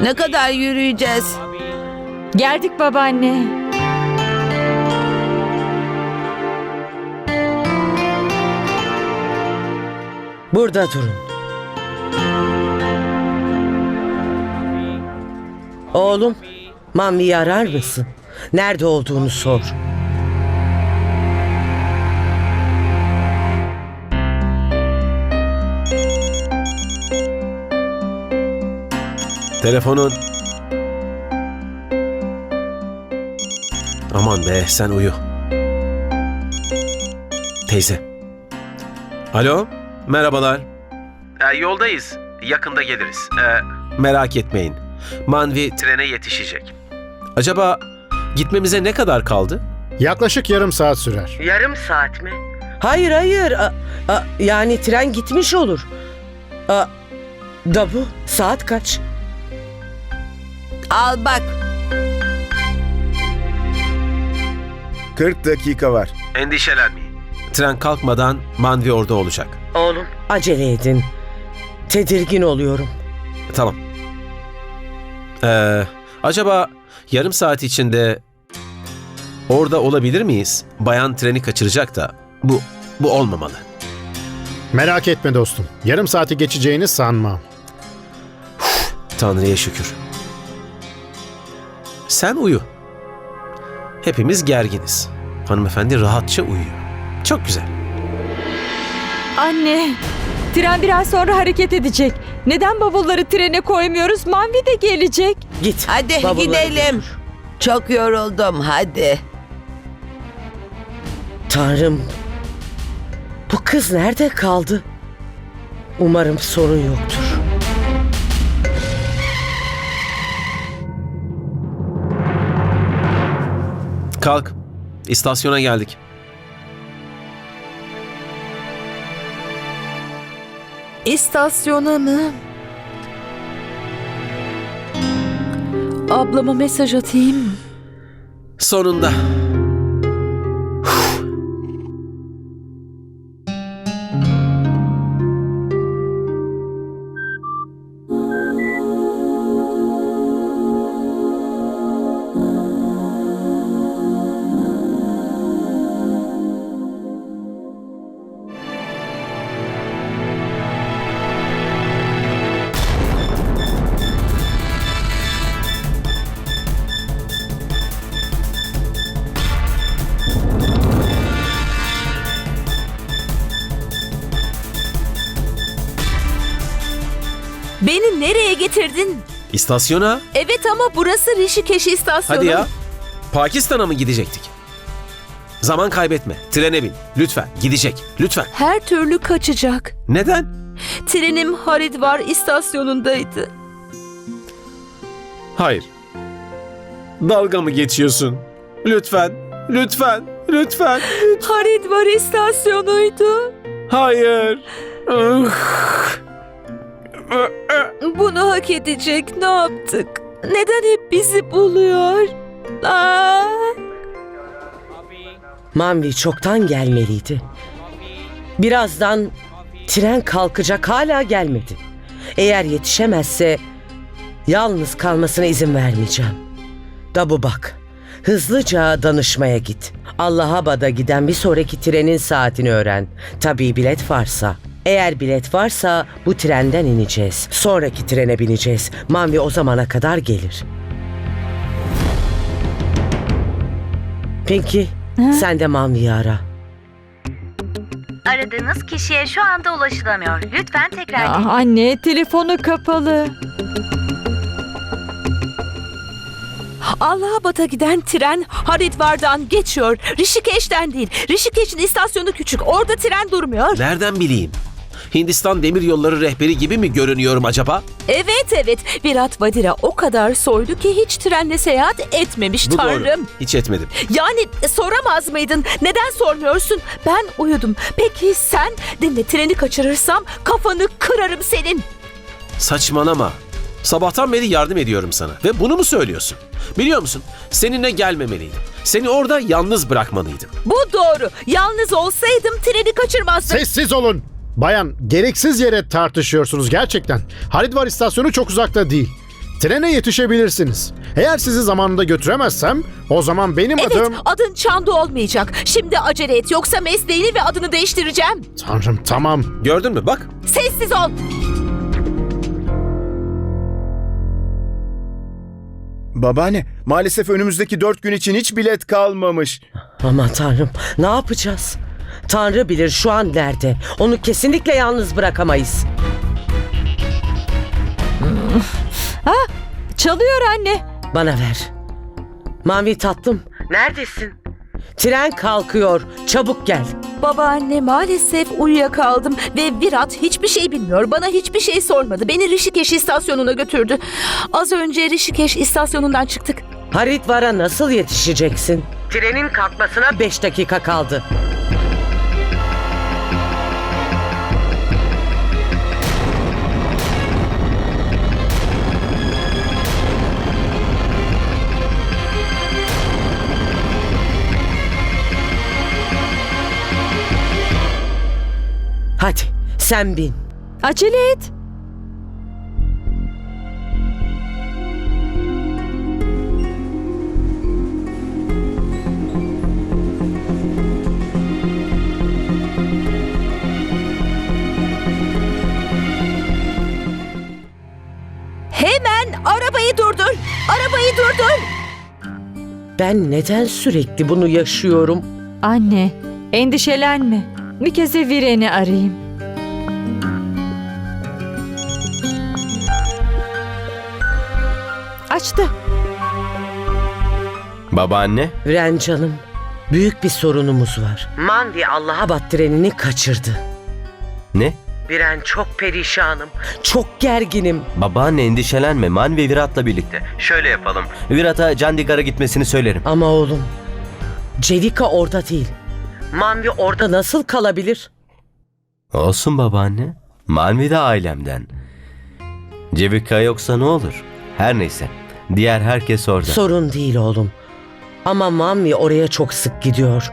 Ne kadar yürüyeceğiz? Geldik babaanne. Burada durun. Oğlum, Mami'yi arar mısın? Nerede olduğunu sor. Telefonun. Aman be sen uyu. Teyze. Alo, merhabalar. Ee, yoldayız. Yakında geliriz. Ee, merak etmeyin. Manvi trene yetişecek. Acaba gitmemize ne kadar kaldı? Yaklaşık yarım saat sürer. Yarım saat mi? Hayır hayır. A- a- yani tren gitmiş olur. A- Dabu, saat kaç? Al bak. 40 dakika var. Endişelenmeyin. Tren kalkmadan Manvi orada olacak. Oğlum, acele edin. Tedirgin oluyorum. Tamam. Ee, acaba yarım saat içinde orada olabilir miyiz? Bayan treni kaçıracak da bu bu olmamalı. Merak etme dostum. Yarım saati geçeceğini sanmam. Tanrı'ya şükür. Sen uyu. Hepimiz gerginiz. Hanımefendi rahatça uyuyor. Çok güzel. Anne, tren biraz sonra hareket edecek. Neden bavulları trene koymuyoruz? Manvi de gelecek. Git. Hadi bavulları gidelim. götür. Çok yoruldum hadi. Tanrım. Bu kız nerede kaldı? Umarım sorun yoktur. Kalk. İstasyona geldik. İstasyona mı? Ablama mesaj atayım? Sonunda. İstasyona. Evet ama burası Rişikeş istasyonu. Hadi ya. Pakistan'a mı gidecektik? Zaman kaybetme. Trene bin. Lütfen. Gidecek. Lütfen. Her türlü kaçacak. Neden? Trenim Haridvar istasyonundaydı. Hayır. Dalga mı geçiyorsun? Lütfen. Lütfen. Lütfen. Haridvar istasyonuydu. Hayır. Ugh. Bunu hak edecek ne yaptık? Neden hep bizi buluyor? Aa! Manvi çoktan gelmeliydi. Birazdan tren kalkacak hala gelmedi. Eğer yetişemezse yalnız kalmasına izin vermeyeceğim. Dabu bak. Hızlıca danışmaya git. Allahabad'a giden bir sonraki trenin saatini öğren. Tabii bilet varsa. Eğer bilet varsa bu trenden ineceğiz. Sonraki trene bineceğiz. Manvi o zamana kadar gelir. Pinky, sen de Manvi'yi ara. Aradığınız kişiye şu anda ulaşılamıyor. Lütfen tekrar Ah, anne, telefonu kapalı. Allahabad'a giden tren Haridvar'dan geçiyor. Rişikeş'ten değil. Rişikeş'in istasyonu küçük. Orada tren durmuyor. Nereden bileyim? Hindistan Demir Yolları rehberi gibi mi görünüyorum acaba? Evet evet. Virat Vadira o kadar soydu ki hiç trenle seyahat etmemiş Bu tanrım. doğru. Hiç etmedim. Yani e, soramaz mıydın? Neden sormuyorsun? Ben uyudum. Peki sen? Dinle treni kaçırırsam kafanı kırarım senin. Saçmalama. Sabahtan beri yardım ediyorum sana ve bunu mu söylüyorsun? Biliyor musun? Seninle gelmemeliydim. Seni orada yalnız bırakmalıydım. Bu doğru. Yalnız olsaydım treni kaçırmazdım. Sessiz olun. Bayan gereksiz yere tartışıyorsunuz gerçekten. Haridvar istasyonu çok uzakta değil. Trene yetişebilirsiniz. Eğer sizi zamanında götüremezsem o zaman benim Evet, adım... adın Çandu olmayacak. Şimdi acele et yoksa mesleğini ve adını değiştireceğim. Tanrım tamam. Gördün mü bak. Sessiz ol. Babaanne, maalesef önümüzdeki dört gün için hiç bilet kalmamış. Aman tanrım ne yapacağız? Tanrı bilir şu an nerede. Onu kesinlikle yalnız bırakamayız. Çalıyor anne. Bana ver. Mavi tatlım. Neredesin? Tren kalkıyor. Çabuk gel. Babaanne maalesef uyuyakaldım ve Virat hiçbir şey bilmiyor. Bana hiçbir şey sormadı. Beni Rişikeş istasyonuna götürdü. Az önce Rişikeş istasyonundan çıktık. Haridvar'a nasıl yetişeceksin? Trenin kalkmasına 5 dakika kaldı. Hadi sen bin. Acele et. Hemen arabayı durdur. Arabayı durdur. Ben neden sürekli bunu yaşıyorum? Anne, endişelenme. Bir kez de Viren'i arayayım. Açtı. Babaanne, Ren canım, büyük bir sorunumuz var. Mandi Allahabad trenini kaçırdı. ne? Biren çok perişanım, çok gerginim. Babaanne endişelenme. Man ve Virat'la birlikte. Şöyle yapalım. Virat'a Candigar'a gitmesini söylerim. Ama oğlum, Cevika orada değil. Manvi orada nasıl kalabilir? Olsun babaanne. Manvi de ailemden. Cevika yoksa ne olur? Her neyse. Diğer herkes orada. Sorun değil oğlum. Ama Manvi oraya çok sık gidiyor.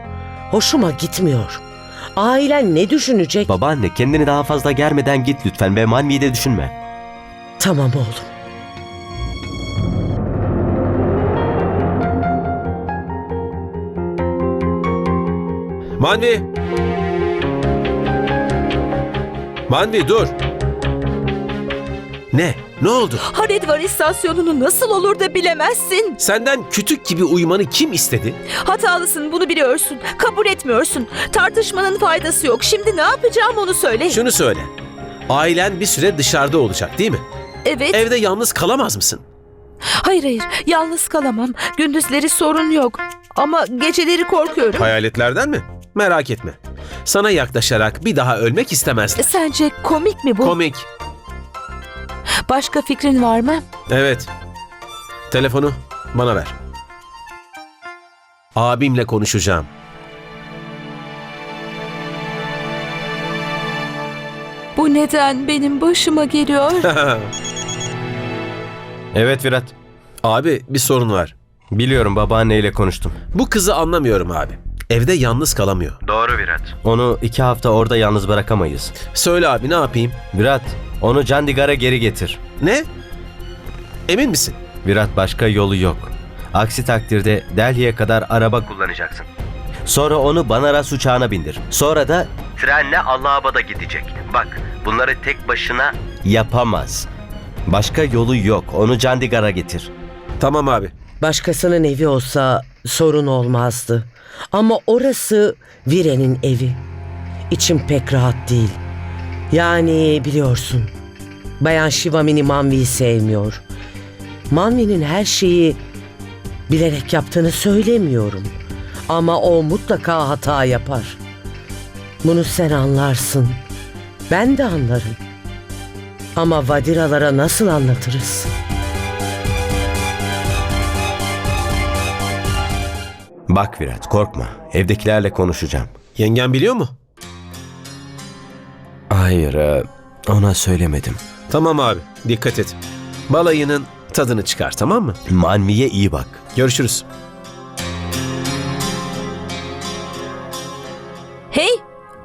Hoşuma gitmiyor. Ailen ne düşünecek? Babaanne kendini daha fazla germeden git lütfen ve Manvi'yi de düşünme. tamam oğlum. Manvi. Manvi dur. Ne? Ne oldu? Haridvar istasyonunu nasıl olur da bilemezsin. Senden kütük gibi uyumanı kim istedi? Hatalısın bunu biliyorsun. Kabul etmiyorsun. Tartışmanın faydası yok. Şimdi ne yapacağım onu söyle. Şunu söyle. Ailen bir süre dışarıda olacak değil mi? Evet. Evde yalnız kalamaz mısın? Hayır hayır. Yalnız kalamam. Gündüzleri sorun yok. Ama geceleri korkuyorum. Hayaletlerden mi? Merak etme. Sana yaklaşarak bir daha ölmek istemezler. Sence komik mi bu? Komik. Başka fikrin var mı? Evet. Telefonu bana ver. Abimle konuşacağım. Bu neden benim başıma geliyor? Evet Virat. Abi bir sorun var. Biliyorum babaanneyle konuştum. Bu kızı anlamıyorum abi. Evde yalnız kalamıyor. Doğru Virat. Onu iki hafta orada yalnız bırakamayız. Söyle abi ne yapayım? Virat, onu Candigar'a geri getir. Ne? Emin misin? Virat başka yolu yok. Aksi takdirde Delhi'ye kadar araba kullanacaksın. Sonra onu Banaras uçağına bindir. Sonra da trenle Allahabad'a gidecek. Bak bunları tek başına yapamaz. Başka yolu yok. Onu Candigar'a getir. Tamam abi. Başkasının evi olsa sorun olmazdı. Ama orası Viren'in evi. İçim pek rahat değil. Yani biliyorsun. Bayan Shivamini Manvi'yi sevmiyor. Manvi'nin her şeyi bilerek yaptığını söylemiyorum. Ama o mutlaka hata yapar. Bunu sen anlarsın. Ben de anlarım. Ama Vadiralara nasıl anlatırız?'' Bak Virat korkma. Evdekilerle konuşacağım. Yengen biliyor mu? Hayır e, ona söylemedim. Tamam abi. Dikkat et. Balayının tadını çıkar tamam mı? Manvi'ye iyi bak. Görüşürüz.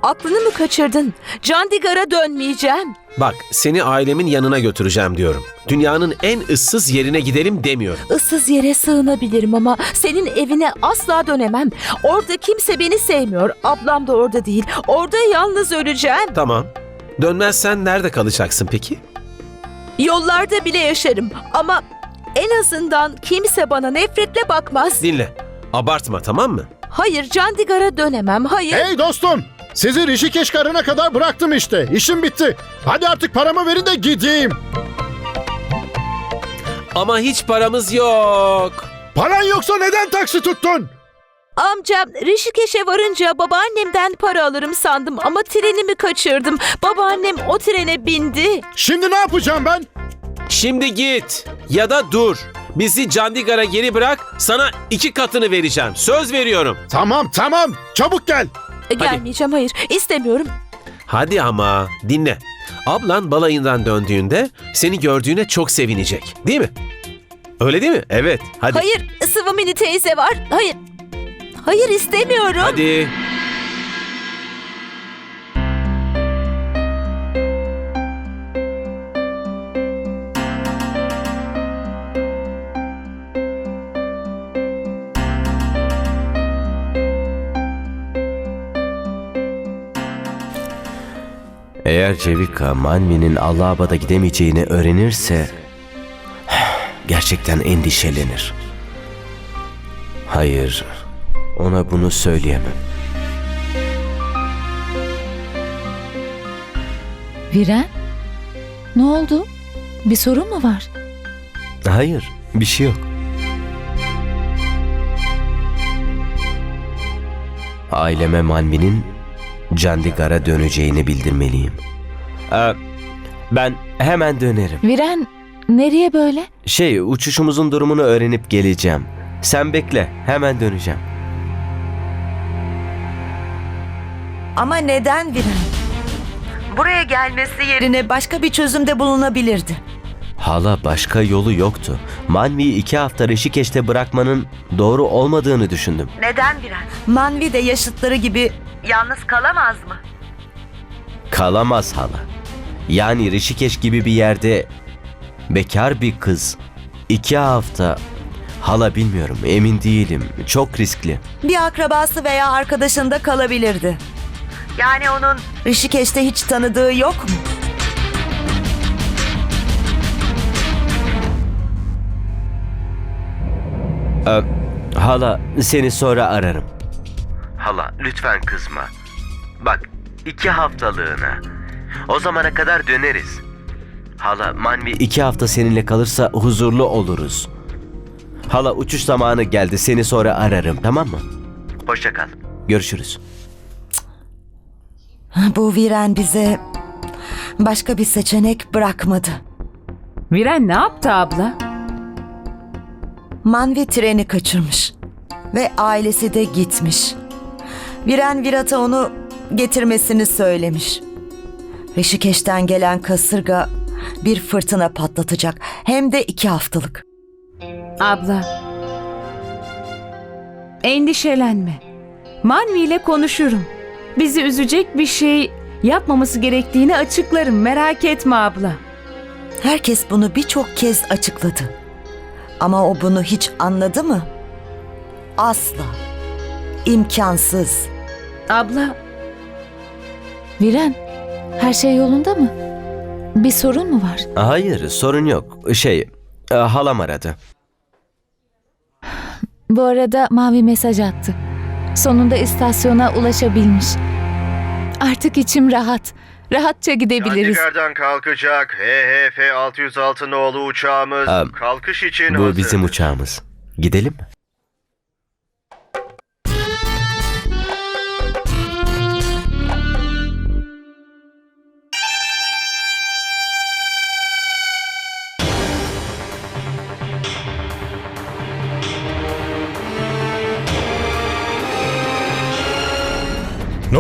Aklını mı kaçırdın? Candigar'a dönmeyeceğim. Bak seni ailemin yanına götüreceğim diyorum. Dünyanın en ıssız yerine gidelim demiyorum. Issız yere sığınabilirim ama senin evine asla dönemem. Orada kimse beni sevmiyor. Ablam da orada değil. Orada yalnız öleceğim. Tamam. Dönmezsen nerede kalacaksın peki? Yollarda bile yaşarım ama en azından kimse bana nefretle bakmaz. Dinle. Abartma tamam mı? Hayır Candigar'a dönemem. Hayır. Hey dostum! Sizi Rişikeş karına kadar bıraktım işte. İşim bitti. Hadi artık paramı verin de gideyim. Ama hiç paramız yok. Paran yoksa neden taksi tuttun? Amcam Rişikeş'e varınca babaannemden para alırım sandım ama trenimi kaçırdım. Babaannem o trene bindi. Şimdi ne yapacağım ben? Şimdi git ya da dur. Bizi Candigar'a geri bırak. Sana iki katını vereceğim. Söz veriyorum. Tamam tamam. Çabuk gel. Gelmeyeceğim hayır. İstemiyorum. Hadi ama dinle. Ablan balayından döndüğünde seni gördüğüne çok sevinecek. Değil mi? Öyle değil mi? Evet. Hadi. Hayır sıvı mini teyze var. Hayır. Hayır istemiyorum. Hadi. Eğer Cevika Manvi'nin Allahabad'a gidemeyeceğini öğrenirse gerçekten endişelenir. Hayır, ona bunu söyleyemem. Viren? Ne oldu? Bir sorun mu var? Hayır, bir şey yok. Aileme Manvi'nin Candigar'a döneceğini bildirmeliyim. Ee, ben hemen dönerim. Viren nereye böyle? Şey, uçuşumuzun durumunu öğrenip geleceğim. Sen bekle, hemen döneceğim. Ama neden Viren? Buraya gelmesi yerine başka bir çözümde bulunabilirdi. Hala başka yolu yoktu. Manvi'yi iki hafta Rişikeş'te bırakmanın doğru olmadığını düşündüm. Neden Viren? Manvi de yaşıtları gibi yalnız kalamaz mı? Kalamaz hala. Yani Rişikeş gibi bir yerde bekar bir kız iki hafta hala bilmiyorum emin değilim çok riskli. Bir akrabası veya arkadaşında kalabilirdi. Yani onun Rişikeş'te hiç tanıdığı yok mu? Ee, hala seni sonra ararım. Hala lütfen kızma. Bak iki haftalığına. O zamana kadar döneriz. Hala Manvi iki hafta seninle kalırsa huzurlu oluruz. Hala uçuş zamanı geldi seni sonra ararım tamam mı? Hoşça kal. Görüşürüz. Bu Viren bize başka bir seçenek bırakmadı. Viren ne yaptı abla? Manvi treni kaçırmış ve ailesi de gitmiş. Viren Virat'a onu getirmesini söylemiş. Rişikeş'ten gelen kasırga bir fırtına patlatacak hem de iki haftalık. Abla. Endişelenme. Manvi ile konuşurum. Bizi üzecek bir şey yapmaması gerektiğini açıklarım. Merak etme abla. Herkes bunu birçok kez açıkladı. Ama o bunu hiç anladı mı? Asla. İmkansız. Abla. Viren, her şey yolunda mı? Bir sorun mu var? Hayır sorun yok. Şey e, halam aradı. Bu arada Mavi mesaj attı. Sonunda istasyona ulaşabilmiş. Artık içim rahat. Rahatça gidebiliriz. Chandigarh'dan kalkacak HHF 606 nolu uçağımız Aa, kalkış için Bu hazır. bizim uçağımız. Gidelim mi?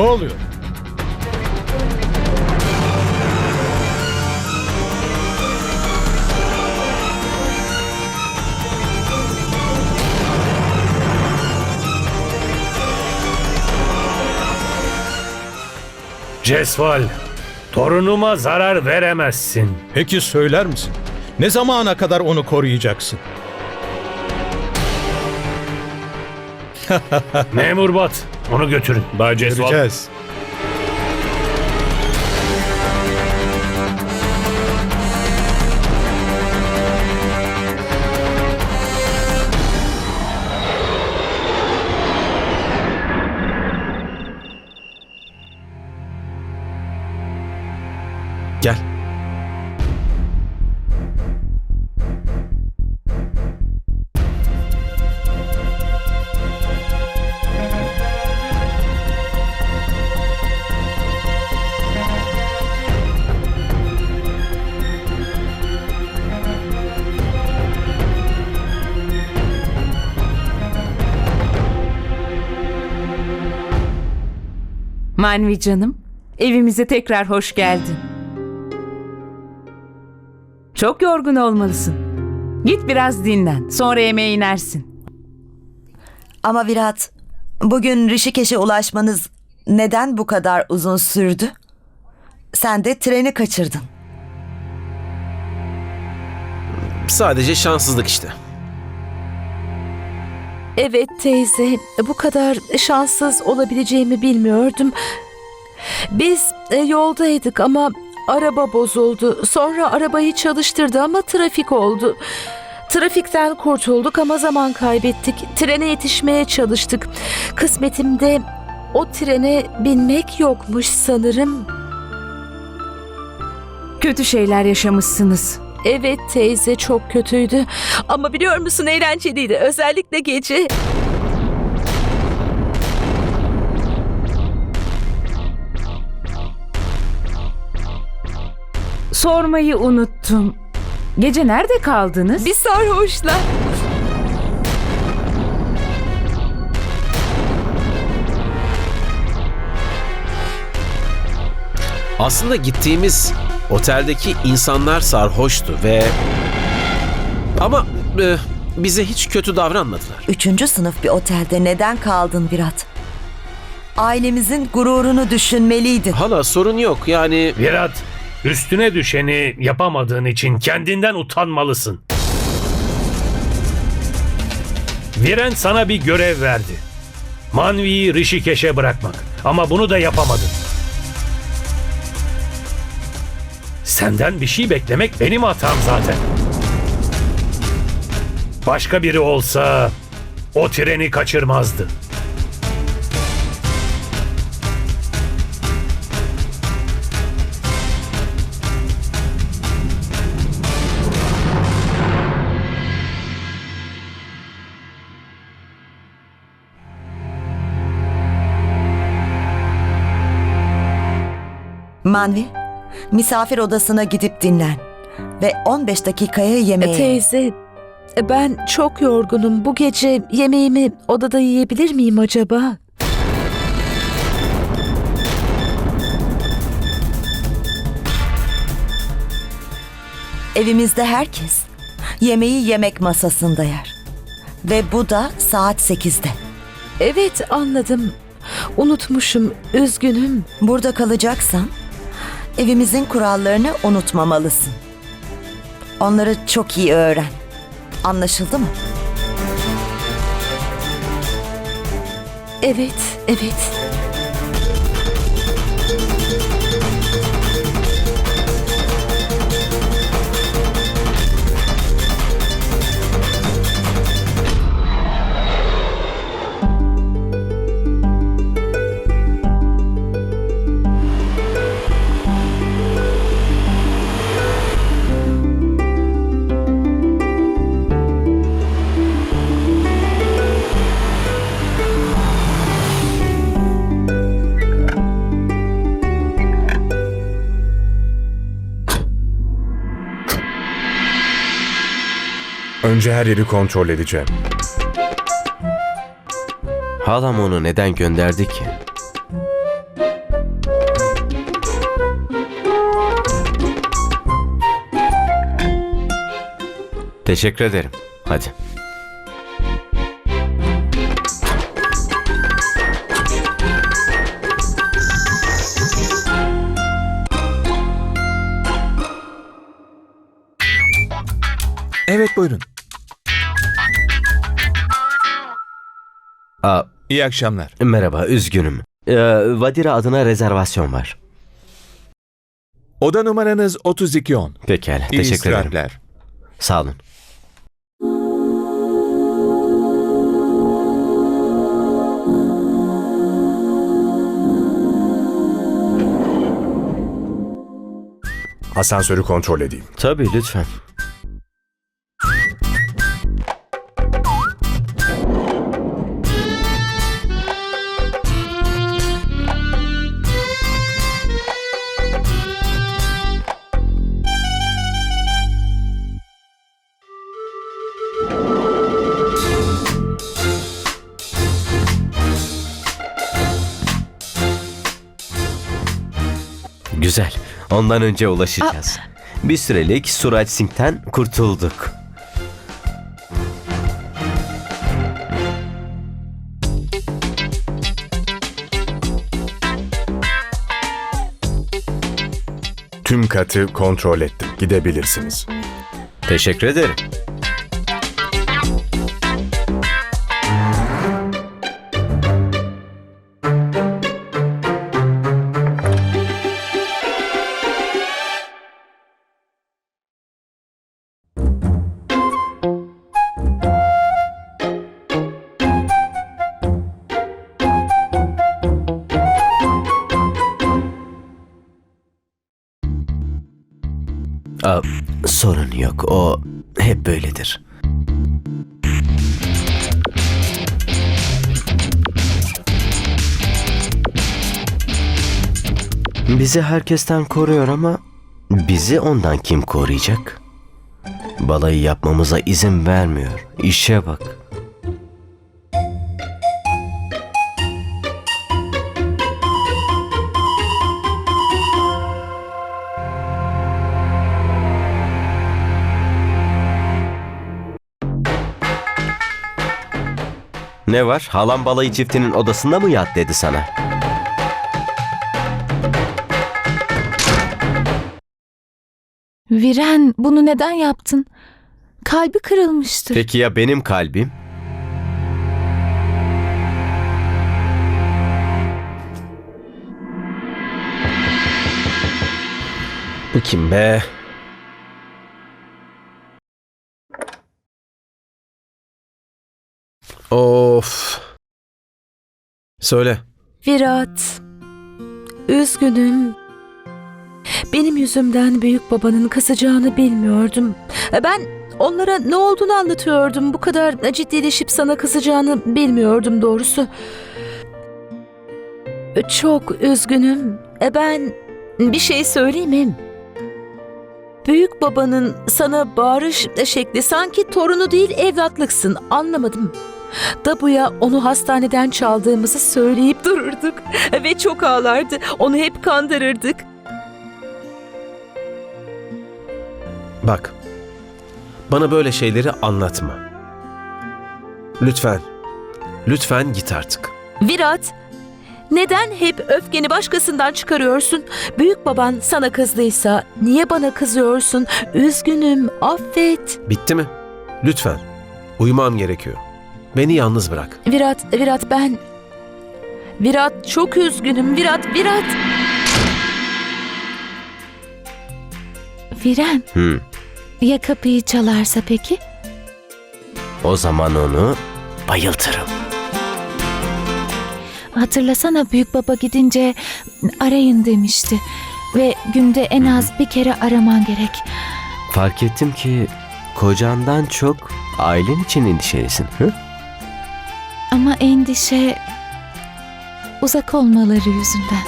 Oluyor? Cesval, torunuma zarar veremezsin. Peki söyler misin? Ne zamana kadar onu koruyacaksın? Memur Bat, onu götürün. Bay Cesval. Göreceğiz. Manvi canım, evimize tekrar hoş geldin. Çok yorgun olmalısın. Git biraz dinlen, sonra yemeğe inersin. Ama Virat, bugün Rişikeş'e ulaşmanız neden bu kadar uzun sürdü? Sen de treni kaçırdın. Sadece şanssızlık işte. Evet teyze, bu kadar şanssız olabileceğimi bilmiyordum. Biz e, yoldaydık ama araba bozuldu. Sonra arabayı çalıştırdı ama trafik oldu. Trafikten kurtulduk ama zaman kaybettik. Trene yetişmeye çalıştık. Kısmetimde o trene binmek yokmuş sanırım. Kötü şeyler yaşamışsınız. Evet teyze çok kötüydü. Ama biliyor musun eğlenceliydi. Özellikle gece. Sormayı unuttum. Gece nerede kaldınız? Bir sarhoşla. Aslında gittiğimiz oteldeki insanlar sarhoştu ve... Ama e, bize hiç kötü davranmadılar. Üçüncü sınıf bir otelde neden kaldın Virat? Ailemizin gururunu düşünmeliydin. Hala sorun yok yani... Virat, üstüne düşeni yapamadığın için kendinden utanmalısın. Viren sana bir görev verdi. Manvi'yi Rişikeş'e bırakmak. Ama bunu da yapamadın. Senden bir şey beklemek benim hatam zaten. Başka biri olsa o treni kaçırmazdı. Manvi, misafir odasına gidip dinlen. Ve 15 dakikaya yemeğe. Teyze, ben çok yorgunum. Bu gece yemeğimi odada yiyebilir miyim acaba? Evimizde herkes yemeği yemek masasında yer. Ve bu da saat 8'de. Evet anladım. Unutmuşum. Üzgünüm. Burada kalacaksan evimizin kurallarını unutmamalısın. Onları çok iyi öğren. Anlaşıldı mı? Evet, evet. Önce her yeri kontrol edeceğim. Halam onu neden gönderdi ki? Teşekkür ederim. Hadi. Aa, İyi akşamlar. merhaba, üzgünüm. Ee, Vadira adına rezervasyon var. Oda numaranız 3210. Pekala, İyi teşekkür ederim. istirahatler. Sağ olun. Asansörü kontrol edeyim. Tabii, lütfen. Güzel. Ondan önce ulaşacağız. Bir sürelik Suraj Singh'ten kurtulduk. Tüm katı kontrol ettim. Gidebilirsiniz. Teşekkür ederim. O hep böyledir. Bizi herkesten koruyor ama bizi ondan kim koruyacak? Balayı yapmamıza izin vermiyor. İşe bak. Ne var? Halam balayı çiftinin odasında mı yat dedi sana? Viren bunu neden yaptın? Kalbi kırılmıştır. Peki ya benim kalbim? Bu kim be? Söyle. Virat, üzgünüm. Benim yüzümden büyük babanın kızacağını bilmiyordum. Ben onlara ne olduğunu anlatıyordum. Bu kadar ciddileşip sana kızacağını bilmiyordum doğrusu. Çok üzgünüm. E, Ben bir şey söyleyeyim mi? Büyük babanın sana bağırış şekli sanki torunu değil evlatlıksın. Anlamadım. Dabu'ya onu hastaneden çaldığımızı söyleyip dururduk. Ve çok ağlardı. Onu hep kandırırdık. Bak. Bana böyle şeyleri anlatma. Lütfen. Lütfen git artık. Virat, neden hep öfkeni başkasından çıkarıyorsun? Büyük baban sana kızdıysa niye bana kızıyorsun? Üzgünüm, affet. Bitti mi? Lütfen. Uyumam gerekiyor. Beni yalnız bırak. Virat, Virat ben... Virat çok üzgünüm. Virat, Virat. Viren Hmm. ya kapıyı çalarsa peki? O zaman onu bayıltırım. Hatırlasana büyük baba gidince arayın demişti. Ve günde en az bir kere araman gerek. Fark ettim ki kocandan çok ailen için endişelisin. Hı? Ama endişe uzak olmaları yüzünden.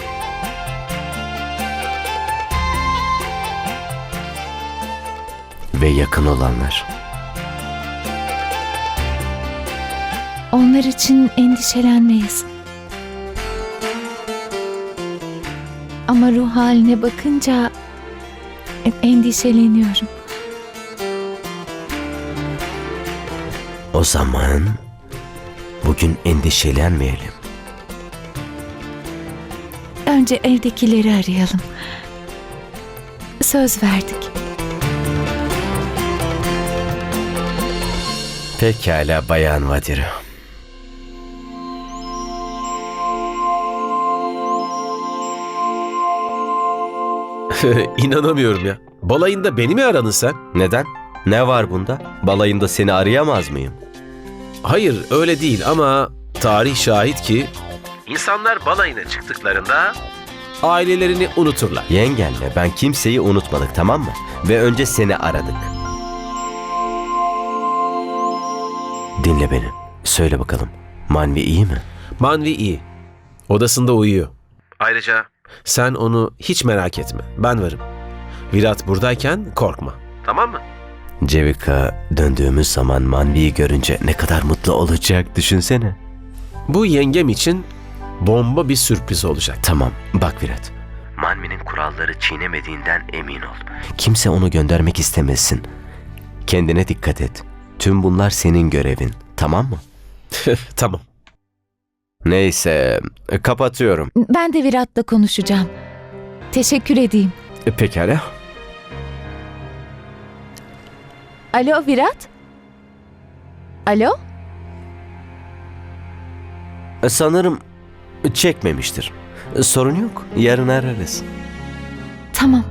Ve yakın olanlar. Onlar için endişelenmeyiz. Ama ruh haline bakınca endişeleniyorum. O zaman bugün endişelenmeyelim. Önce evdekileri arayalım. Söz verdik. Pekala Bayan Vadir. İnanamıyorum ya. Balayında beni mi aradın sen? Neden? Ne var bunda? Balayında seni arayamaz mıyım? Hayır öyle değil ama tarih şahit ki insanlar balayına çıktıklarında ailelerini unuturlar. Yengenle ben kimseyi unutmadık tamam mı? Ve önce seni aradık. Dinle beni. Söyle bakalım. Manvi iyi mi? Manvi iyi. Odasında uyuyor. Ayrıca sen onu hiç merak etme. Ben varım. Virat buradayken korkma. Tamam mı? Cevika döndüğümüz zaman Manvi'yi görünce ne kadar mutlu olacak düşünsene. Bu yengem için bomba bir sürpriz olacak. Tamam bak Virat. Manvi'nin kuralları çiğnemediğinden emin ol. Kimse onu göndermek istemesin. Kendine dikkat et. Tüm bunlar senin görevin. Tamam mı? tamam. Neyse kapatıyorum. Ben de Virat'la konuşacağım. Teşekkür edeyim. E, Pekala. Alo Virat? Alo? Sanırım çekmemiştir. Sorun yok. Yarın ararız. Tamam.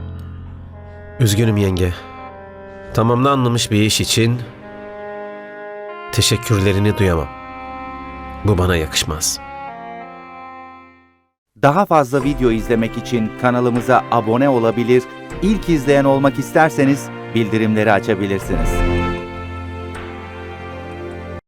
Üzgünüm yenge. Tamamlanmamış bir iş için teşekkürlerini duyamam. Bu bana yakışmaz. Daha fazla video izlemek için kanalımıza abone olabilir, ilk izleyen olmak isterseniz bildirimleri açabilirsiniz.